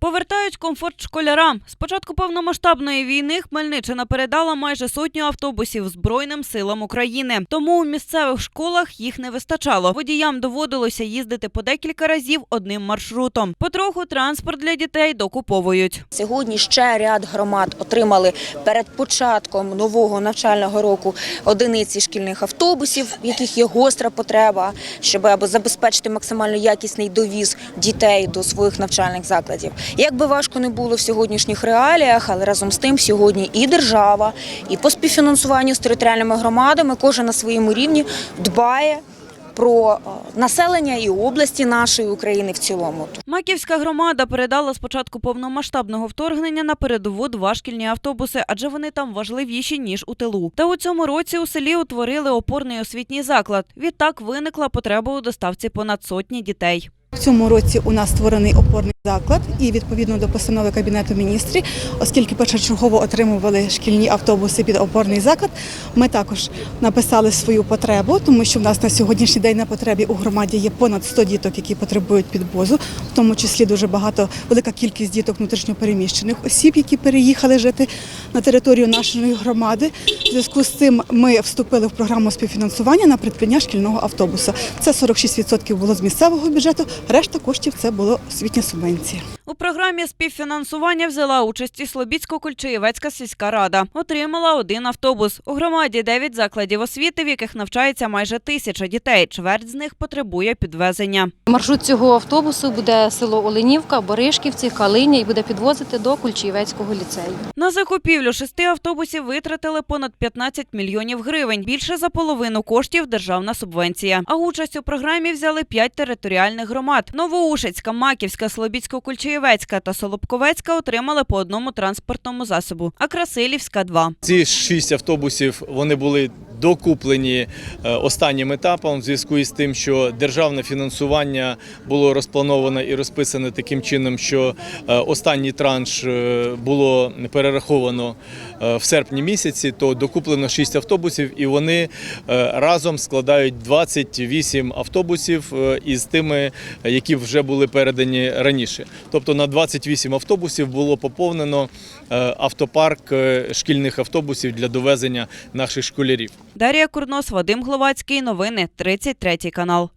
Повертають комфорт школярам. З початку повномасштабної війни Хмельниччина передала майже сотню автобусів Збройним силам України. Тому у місцевих школах їх не вистачало. Водіям доводилося їздити по декілька разів одним маршрутом. Потроху транспорт для дітей докуповують. Сьогодні ще ряд громад отримали перед початком нового навчального року одиниці шкільних автобусів, в яких є гостра потреба, щоб аби забезпечити максимально якісний довіз дітей до своїх навчальних закладів. Як би важко не було в сьогоднішніх реаліях, але разом з тим сьогодні і держава, і по співфінансуванню з територіальними громадами кожен на своєму рівні дбає про е, населення і області нашої України в цілому. Маківська громада передала з початку повномасштабного вторгнення на передову два шкільні автобуси, адже вони там важливіші ніж у тилу. Та у цьому році у селі утворили опорний освітній заклад. Відтак виникла потреба у доставці понад сотні дітей. В цьому році у нас створений опорний заклад і відповідно до постанови Кабінету міністрів, оскільки першочергово отримували шкільні автобуси під опорний заклад, ми також написали свою потребу, тому що в нас на сьогоднішній день на потребі у громаді є понад 100 діток, які потребують підвозу, в тому числі дуже багато, велика кількість діток внутрішньопереміщених осіб, які переїхали жити на територію нашої громади. В зв'язку з цим ми вступили в програму співфінансування на придбання шкільного автобуса. Це 46% було з місцевого бюджету, решта коштів це була освітня субвенція. У програмі співфінансування взяла участь і Слобідсько-Кульчиєвецька сільська рада. Отримала один автобус. У громаді дев'ять закладів освіти, в яких навчається майже тисяча дітей. Чверть з них потребує підвезення. Маршрут цього автобусу буде село Оленівка, Боришківці, Калиня і буде підвозити до Кульчиєвецького ліцею. На закупівлю шести автобусів витратили понад 15 мільйонів гривень. Більше за половину коштів державна субвенція. А участь у програмі взяли п'ять територіальних громад: Новоушицька, Маківська, Слобідсько-Кульчиєвецька та Солобковецька отримали по одному транспортному засобу. А Красилівська два. Ці шість автобусів вони були докуплені е, останнім етапом в зв'язку із тим, що державне фінансування було розплановано і розписане таким чином, що е, останній транш е, було перераховано в серпні місяці, то докуплено шість автобусів, і вони разом складають 28 автобусів із тими, які вже були передані раніше. Тобто на 28 автобусів було поповнено автопарк шкільних автобусів для довезення наших школярів. Дар'я Курнос, Вадим Гловацький. Новини 33 канал.